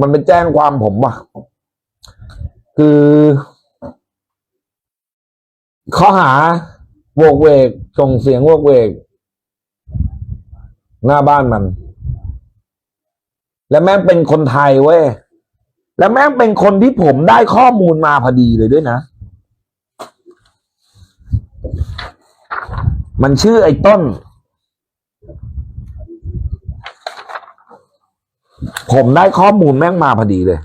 มันไปแจ้งความผมว่ะคือ ข้อหาโวกเวกส่งเสียงโวกเวก หน้าบ้านมัน แล้วแม่งเป็นคนไทยเว้ยแล้วแม่งเป็นคนที่ผมได้ข้อมูลมาพอดีเลยด้วยนะ มันชื่อไอ้ต้น ผมได้ข้อมูลแม่งมาพอดีเลย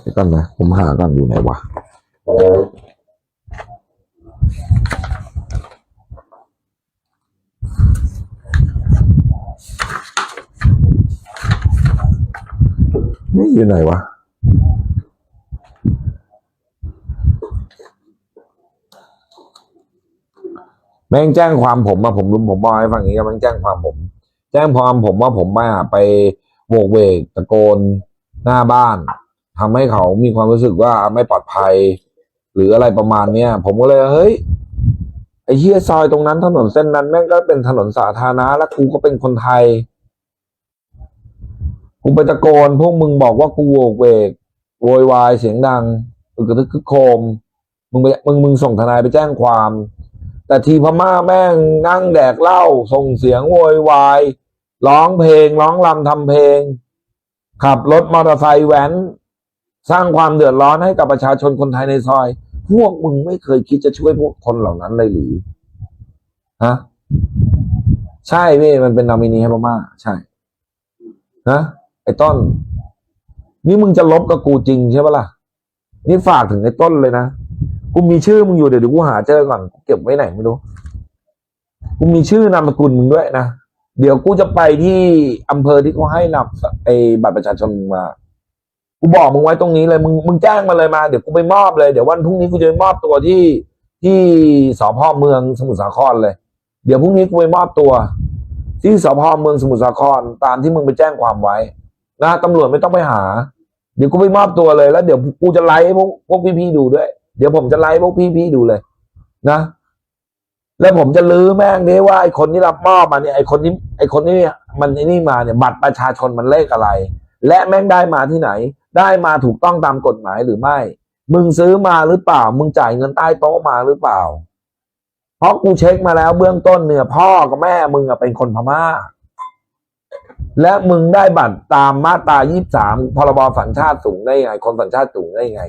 เดี๋ยวก่อนนะผมหากันอยู่ไหนวะนี่อยู่ไหนวะแม่งแจ้งความผมมาผมรู้ผมบอกให้ฟังอย่างนี้แม่งแจ้งความผม จ้งความผมว่าผมมาไปโบกเวกตะโกนหน้าบ้านทำให้เขามีความรู้สึกว่าไม่ปลอดภัย หรืออะไรประมาณเนี้ยผมก็เลยเฮ้ยไอ้เฮียซอยตรงนั้นถนนเส้นนั้นแม่งก็เป็นถนนสาธารณะแล้วกูก็เป็นคนไทยกูไปตะโกนพวกมึงบอกว่ากูโวกเวกโวยวายเสียงดังอึกระทึกคึกโคมมึงไปมึงมึงส่งทนายไปแจ้งความ แต่ทีพม่าแม่งนั่งแดกเหล้าส่งเสียงโวยวาย ร้องเพลง ร้องรำทำเพลง ขับรถมอเตอร์ไซค์แว้น สร้างความเดือดร้อนให้กับประชาชนคนไทยในซอย พวกมึงไม่เคยคิดจะช่วยพวกคนเหล่านั้นเลยหรือฮะใช่พี่มันเป็นนอมินีให้พม่าใช่นะไอ้ต้น นี่มึงจะลบกับกูจริงใช่ปะล่ะ นี่ฝากถึงไอ้ต้นเลยนะกูมีชื่อมึงอยู่เดี๋ยวกูหาเจอก่อนกูเก็บไว้ไหนไม่รู้กูมีชื่อนามสกุลมึงด้วยนะ เดี๋ยวกูจะไปที่อำเภอที่เขาให้นำไอ้บัตรประชาชนมา กูบอกมึงไว้ตรงนี้เลยมึงมึงแจ้งมาเลยมา เดี๋ยวกูไปมอบเลย เดี๋ยววันพรุ่งนี้กูจะไปมอบตัวที่ที่สพเมืองสมุทรสาครเลย เดี๋ยวพรุ่งนี้กูไปมอบตัว ที่สพเมืองสมุทรสาครตามที่มึงไปแจ้งความไว้ นะตำรวจไม่ต้องไปหา เดี๋ยวกูไปมอบตัวเลยแล้วเดี๋ยวกูจะไลฟ์ให้พวกพวกพี่ๆดูด้วย เดี๋ยวผมจะไลฟ์พวกพี่ๆดูเลย นะ แล้วผมจะลื้อแม่งนี้ว่าไอ้คนที่รับมอบมาเนี่ยไอ้คนนี้ไอ้คนนี้มันไอ้นี่มาเนี่ยบัตรประชาชนมันเลขอะไร และแม่งได้มาที่ไหน ได้มาถูกต้องตามกฎหมายหรือไม่ มึงซื้อมาหรือเปล่า มึงจ่ายเงินใต้โต๊ะมาหรือเปล่า เพราะกูเช็คมาแล้วเบื้องต้นเนี่ยพ่อกับแม่มึงอะเป็นคนพม่า และมึงได้บัตรตามมาตรา23พรบสัญชาติสูงได้ไง คนสัญชาติสูงได้ไง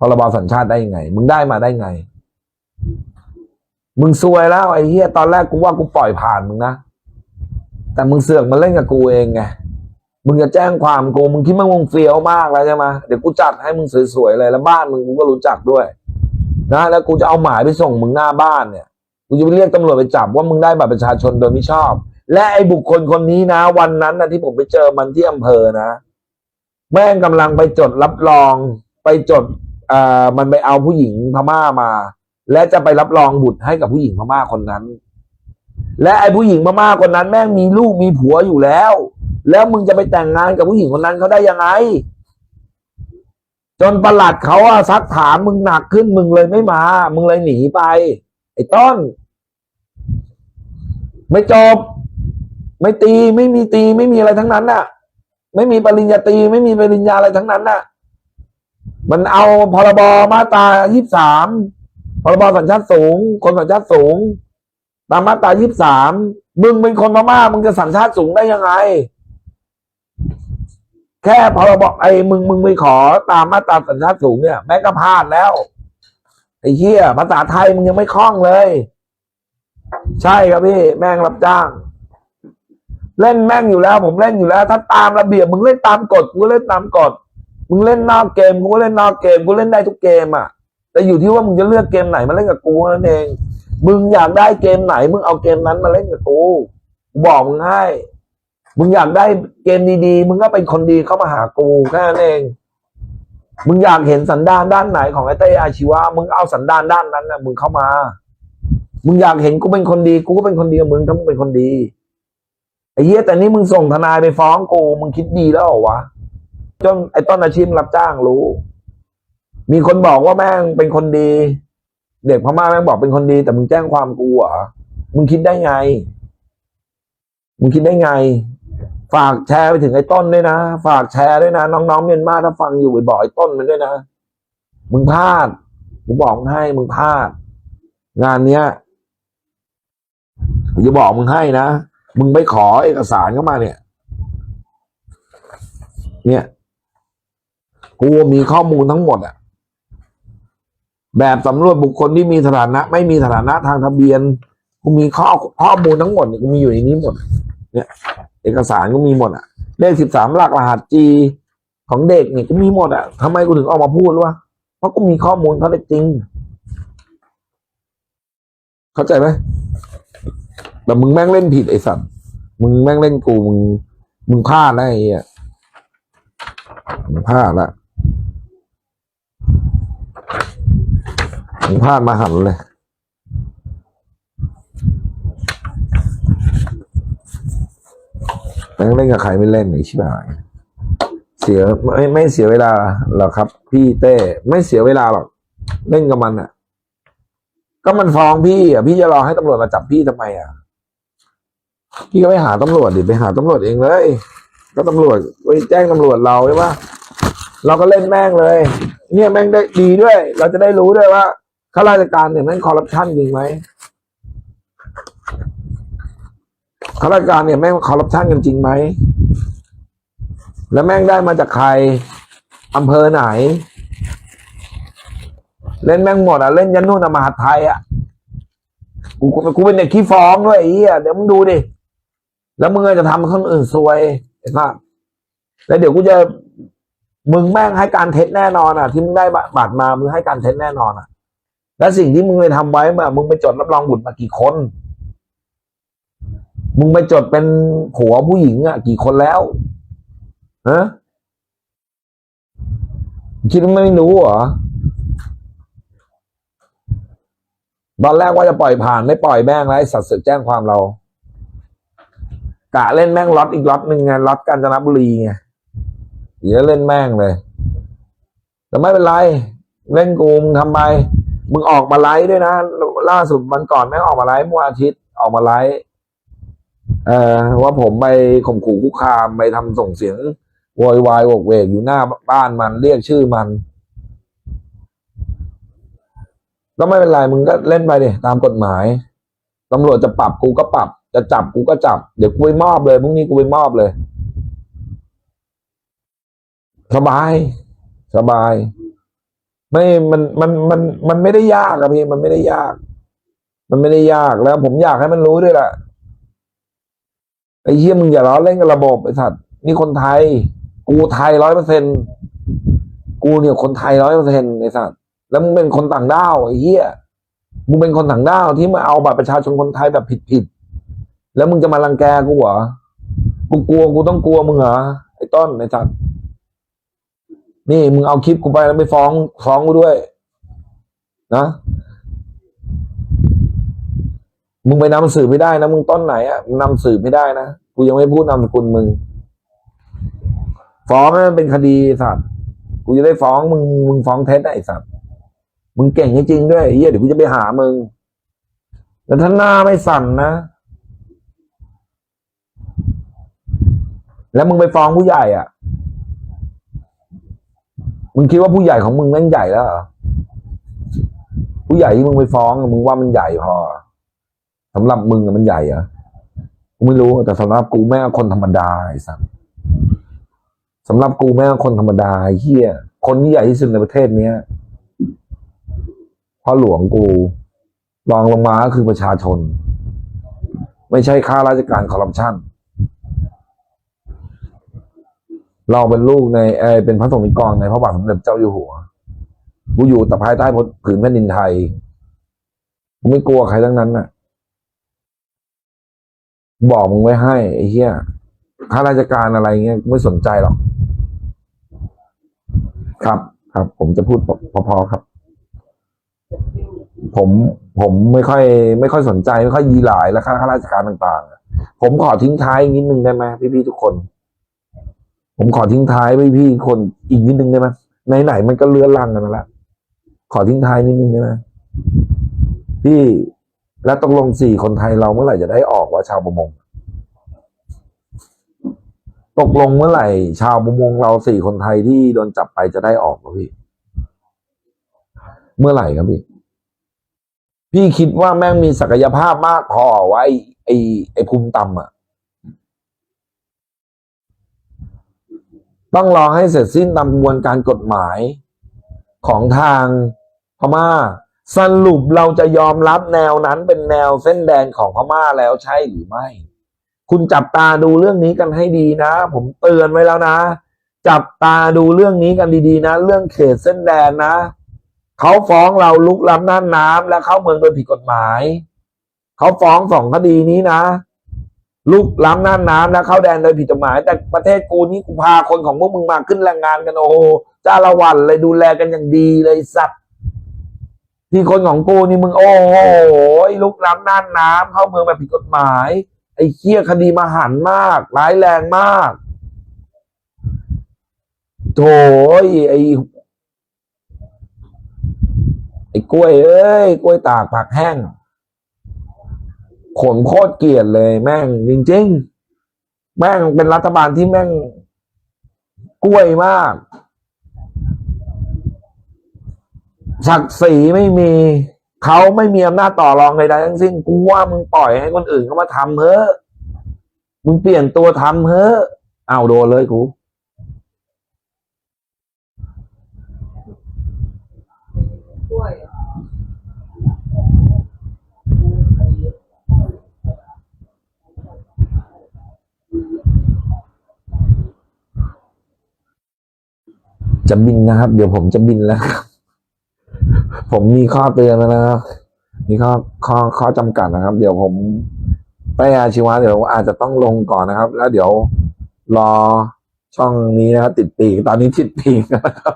พรบสัญชาติได้ไง มึงได้มาได้ไง มึงซวยแล้วไอ้เหี้ยตอนแรกกูว่ากูปล่อยผ่านมึงนะ แต่มึงเสือกมาเล่นกับกูเองไง มึงจะแจ้งความกู มึงคิดว่ามึงเฟี้ยวมากแล้วใช่ไหมเดี๋ยวกูจัดให้มึงสวยๆเลยแล้วบ้านมึงกูก็รู้จักด้วย นะ แล้วกูจะเอาหมายไปส่งมึงหน้าบ้านเนี่ย กูจะไปเรียกตำรวจไปจับว่ามึงได้บัตรประชาชนโดยไม่ชอบ และไอ้บุคคลคนนี้นะ วันนั้นนะที่ผมไปเจอมันที่อำเภอนะ แม่งกำลังไปจดรับรอง ไปจด เอ่อ มันไปเอาผู้หญิงพม่ามา และจะไปรับรองบุตรให้กับผู้หญิงพม่าคนนั้น และไอ้ผู้หญิงพม่าคนนั้น แม่งมีลูกมีผัวอยู่แล้ว แล้วมึงจะไปแต่งงานกับผู้หญิงคนนั้นเขาได้ยังไง จนประหลัดเขาอะซักถามมึงหนักขึ้นมึงเลยไม่มา มึงเลยหนีไป ไอ้ต้น ไม่จบ ไม่ตีไม่มีตีไม่มีอะไรทั้งนั้นน่ะ ไม่มีปริญญาตรีไม่มีปริญญาอะไรทั้งนั้นน่ะ มันเอาพรบมาตรายี่สาม พรบสัญชาติสูง คนสัญชาติสูง ตามมาตรายี่สามมึงเป็นคนพม่ามึงจะสัญชาติสูงได้ยังไง แค่พรบไอ้มึงมึงไปขอตามมาตราสัญชาติสูงเนี่ยแม่งก็พลาดแล้วไอ้เหี้ยภาษาไทยมึงยังไม่คล่องเลย ใช่ครับพี่ แม่งรับจ้าง เล่นแม่งอยู่แล้ว ผมเล่นอยู่แล้ว ถ้าตามระเบียบมึงเล่นตามกฎกูเล่นตามกฎมึงเล่นนอกเกมกูเล่นนอกเกมกูเล่นได้ทุกเกมอะ แต่อยู่ที่ว่ามึงจะเลือกเกมไหนมาเล่นกับกูนั่นเอง มึงอยากได้เกมไหน มึงเอาเกมนั้นมาเล่นกับกูบอกมึงให้ มึงอยากได้เกมดีๆ มึงก็เป็นคนดีเข้ามาหากูแค่นั้นเอง มึงอยากเห็นสันดานด้านไหนของไอ้เต้อาชีวะ มึงเอาสันดานด้านนั้นนะมึงเข้ามา มึงอยากเห็นกูเป็นคนดี กูก็เป็นคนดีกับมึงถ้ามึงเป็นคนดีไอ้เหี้ยแต่นี่มึงส่งทนายไปฟ้องกู มึงคิดดีแล้วเหรอวะ จนไอ้ต้นอาชีพรับจ้างรู้ มีคนบอกว่าแม่งเป็นคนดี เด็กพม่าแม่งบอกเป็นคนดี แต่มึงแจ้งความกูเหรอมึงคิดได้ไง มึงคิดได้ไง ฝากแชร์ไปถึงไอ้ต้นด้วยนะ ฝากแชร์ด้วยนะ น้องๆเมียนมาถ้าฟังอยู่บ่อยๆต้นมันด้วยนะ มึงพลาดกูบอกมึงให้มึงพลาด งานเนี้ยกูจะบอกมึงให้นะ มึงไปขอเอกสารเข้ามาเนี่ย เนี่ย กูมีข้อมูลทั้งหมดอะ แบบสำรวจบุคคลที่มีสถานะ ไม่มีสถานะทางทะเบียนกูมีข้อข้อมูลทั้งหมดเนี่ยกูมีอยู่ในนี้หมด เนี่ย เอกสารก็มีหมดอะเลขสิบสามหลักรหัสจีของเด็กเนี่ยก็มีหมดอะทำไมกูถึงออกมาพูดวะเพราะกูมีข้อมูลเขาได้จริง เข้าใจไหมแต่มึงแม่งเล่นผิดไอ้สัตว์มึงแม่งเล่นกูมึงมึงพลาดนะไอ้เหี้ยมึงพลาดละมึง พลาดมาหันเลยแม่งเล่นกับใครไม่เล่นไอ้ชิบหายเสียไม่ไม่เสียเวลาหรอกครับ พี่เต้ไม่เสียเวลาหรอกเล่นกับมันอะ ก็มันฟ้องพี่อะพี่จะรอให้ตำรวจมาจับพี่ทำไมอะ พี่ก็ไปหาตำรวจดิไปหาตำรวจเองเลย ก็ตำรวจไปแจ้งตำรวจเราใช่ปะเราก็เล่นแม่งเลย เนี่ยแม่งได้ดีด้วย เราจะได้รู้ด้วยว่า ข้าราชการเนี่ยแม่งคอร์รัปชันจริงไหมข้าราชการเนี่ยแม่งคอร์รัปชันกันจริงไหม แล้วแม่งได้มาจากใครอำเภอไหน เล่นแม่งหมดอะ เล่นยันนู่นอะมหาไทยอะกูกูกูเป็นเด็กขี้ฟ้องด้วยไอ้เหี้ยเดี๋ยวมึงดูดิ แล้วมึงจะทำคนอื่นซวยไอ้สัสแล้วเดี๋ยวกูจะมึงแม่งให้การเท็จแน่นอนอะ ที่มึงได้บัตรมา มึงให้การเท็จแน่นอนอะ และสิ่งที่มึงไปทำไว้มามึงไปจดรับรองบุตรมากี่คน มึงไปจดเป็นผัวผู้หญิงอะ กี่คนแล้วฮะคิดว่าไม่รู้เหรอตอนแรกว่าจะปล่อยผ่านไม่ปล่อยแม่งไอ้สัตว์สึกแจ้งความเรากะเล่นแม่งล็อตอีกล็อตหนึ่งไงล็อตกาญจนบุรีไงเดี๋ยวเล่นแม่งเลย แต่ไม่เป็นไร เล่นกูมึงทำไม มึงออกมาไลฟ์ด้วยนะ ล่าสุดวันก่อนแม่งออกมาไลฟ์เมื่ออาทิตย์ออกมาไลฟ์เอ่อว่าผมไปข่มขู่คุกคามไปทำส่งเสียงโวยวายโวกเวกอยู่หน้าบ้านมันเรียกชื่อมันก็ไม่เป็นไรมึงก็เล่นไปดิตามกฎหมายตำรวจจะปรับกูก็ปรับ จะจับกูก็จับ เดี๋ยวกูไปมอบเลยพรุ่งนี้กูไปมอบเลย สบาย สบาย ไม่มันมันมันมันไม่ได้ยากอะพี่มันไม่ได้ยาก มันไม่ได้ยากแล้ว ผมอยากให้มันรู้ด้วยแหละไอ้เหี้ยมึงอย่าล้อเล่นกับระบบไอ้สัตว์นี่คนไทย กูไทยร้อยเปอร์เซ็นกูเนี่ยคนไทยร้อยเปอร์เซ็นไอ้สัตว์แล้วมึงเป็นคนต่างด้าวไอ้เหี้ยมึงเป็นคนต่างด้าวที่มาเอาบัตรประชาชนคนไทยแบบผิดๆแล้วมึงจะมารังแกกูเหรอกูกลัวกูต้องกลัวมึงเหรอไอ้ต้นไอ้จัด นี่มึงเอาคลิปกูไปแล้วไปฟ้องฟ้องกูด้วย นะมึงไปนำสืบไม่ได้นะมึงต้นไหนอะมึงนำสืบไม่ได้นะกูยังไม่พูดนามสกุลมึง ฟ้องมันเป็นคดีสัตว์กูจะได้ฟ้องมึงมึงฟ้องเท็จไอ้สัตว์มึงเก่งจริงด้วยเหี้ยเดี๋ยวกูจะไปหามึงแต่ถ้านหน้าไม่สั่นนะแล้วมึงไปฟ้องผู้ใหญ่อะ มึงคิดว่าผู้ใหญ่ของมึงแม่งใหญ่แล้วเหรอผู้ใหญ่ที่มึงไปฟ้องมึงว่ามันใหญ่พอสำหรับมึงมันใหญ่เหรอกูไม่รู้แต่สำหรับกูแม่งคนธรรมดาไอ้สัสสำหรับกูแม่งคนธรรมดาเฮียคนที่ใหญ่ที่สุดในประเทศเนี้ยพ่อหลวงกูรองลงมาก็คือประชาชน ไม่ใช่ข้าราชการคอร์รัปชัน เราเป็นลูกในเออเป็นพระสงฆ์นิกรในพระบาทสมเด็จเจ้าอยู่หัวกูอยู่แต่ภายใต้ผืนแผ่นดินไทยกูไม่กลัวใครทั้งนั้นน่ะ บอกมึงไว้ให้ไอ้เหี้ยข้าราชการอะไรเงี้ยไม่สนใจหรอก ครับ ครับ ผมจะพูดพอๆครับ ผมผมไม่ค่อย ไม่ค่อยสนใจ ไม่ค่อยยีหลายและข้าราชการต่าง ๆ ผมขอทิ้งท้ายนิดนึงได้ไหมพี่ๆทุกคน ผมขอทิ้งท้ายไว้พี่คนอีกนิดนึงได้ไหมไหนมันก็เลื้อนลังกันมาแล้วขอทิ้งท้ายนิดนึงได้ไหมพี่แล้วตกลงสี่คนไทยเราเมื่อไหร่จะได้ออกว่าชาวประมง ตกลงเมื่อไหร่ ชาวประมงเราสี่คนไทยที่โดนจับไปจะได้ออกครับพี่ เมื่อไหร่ครับพี่ พี่คิดว่าแม่งมีศักยภาพมากพอไวะไอ้ไอ้ไอ้ภูมิต่ำอะ ต้องรอให้เสร็จสิ้นตามกระบวนการกฎหมายของทางพม่า สรุปเราจะยอมรับแนวนั้นเป็นแนวเส้นแดงของพม่าแล้วใช่หรือไม่ คุณจับตาดูเรื่องนี้กันให้ดีนะ ผมเตือนไว้แล้วนะ จับตาดูเรื่องนี้กันดีๆนะ เรื่องเขตเส้นแดงนะเขาฟ้องเราลุกล้ำน่านน้ำและเข้าเมืองโดยผิดกฎหมาย เขาฟ้องสองคดีนี้นะ ลุกล้ำน่านน้ำและเข้าแดนโดยผิดกฎหมาย แต่ประเทศกูนี่กูพาคนของพวกมึงมาขึ้นแรงงานกันโอ้โหจ้าละวันเลยดูแลกันอย่างดีเลยสัตว์ที่คนของกูนี่มึงโอ้โหลุกล้ำน่านน้ำเข้าเมืองแบบผิดกฎหมาย ไอ้เคี้ยคดีมาหันมาก ร้ายแรงมากโถยไอ้ไอ้กล้วยเอ้ยกล้วยตากผักแห้ง ขนโคตรเกลียดเลยแม่งจริงๆ แม่งเป็นรัฐบาลที่แม่งกล้วยมากศักดิ์ศรีไม่มีเขาไม่มีอำนาจต่อรองใดๆทั้งสิ้นกูว่ามึงปล่อยให้คนอื่นเขามาทำเถอะมึงเปลี่ยนตัวทำเถอะเอาโดนเลยกูกล้วย จะบินนะครับ เดี๋ยวผมจะบินแล้วครับ ผมมีข้อเตือนแล้วนะครับมีข้อข้อข้อจำกัดนะครับ เดี๋ยวผมไปอาชีวะเดี๋ยวอาจจะต้องลงก่อนนะครับ แล้วเดี๋ยวรอช่องนี้นะครับติดปีกตอนนี้ติดปีกนะครับ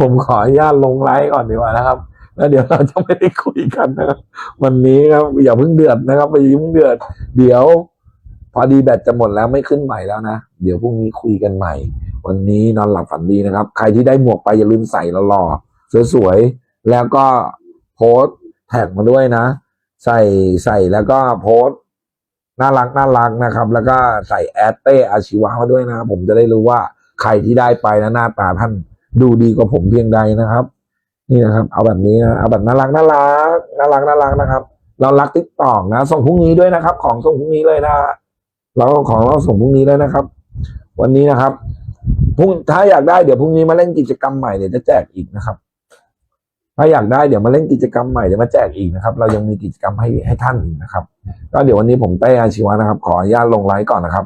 ผมขออนุญาตลงไลฟ์ก่อนดีกว่านะครับ แล้วเดี๋ยวเราจะไม่ได้คุยกันนะครับวันนี้ครับอย่าเพิ่งเดือดนะครับไปยุ่งเดือด เดี๋ยว พอดีแบตจะหมดแล้วไม่ขึ้นใหม่แล้วนะ เดี๋ยวพรุ่งนี้คุยกันใหม่ วันนี้นอนหลับฝันดีนะครับ ใครที่ได้หมวกไปอย่าลืมใส่แล้วรอสวยๆ แล้วก็โพสต์แท็กมาด้วยนะ ใส่ใส่แล้วก็โพสต์น่ารักน่ารักนะครับ แล้วก็ใส่แอดเต้อาชีวะมาด้วยนะผมจะได้รู้ว่าใครที่ได้ไปนะหน้าตาท่านดูดีกว่าผมเพียงใดนะครับ นี่นะครับ เอาแบบนี้นะเอาแบบน่ารักน่ารักน่ารักน่ารักนะครับ เรารักติ๊กตอกนะ ส่งพรุ่งนี้ด้วยนะครับ ของส่งพรุ่งนี้เลยนะเราของเราส่งพรุ่งนี้เลยนะครับ วันนี้นะครับ พรุ่งถ้าอยากได้เดี๋ยวพรุ่งนี้มาเล่นกิจกรรมใหม่เดี๋ยวจะแจกอีกนะครับ ถ้าอยากได้เดี๋ยวมาเล่นกิจกรรมใหม่เดี๋ยวมาแจกอีกนะครับ เรายังมีกิจกรรมให้ให้ท่านอีกนะครับ ก็เดี๋ยววันนี้ผมเต้อาชีวะนะครับ ขออนุญาตลงไลฟ์ก่อนนะครับ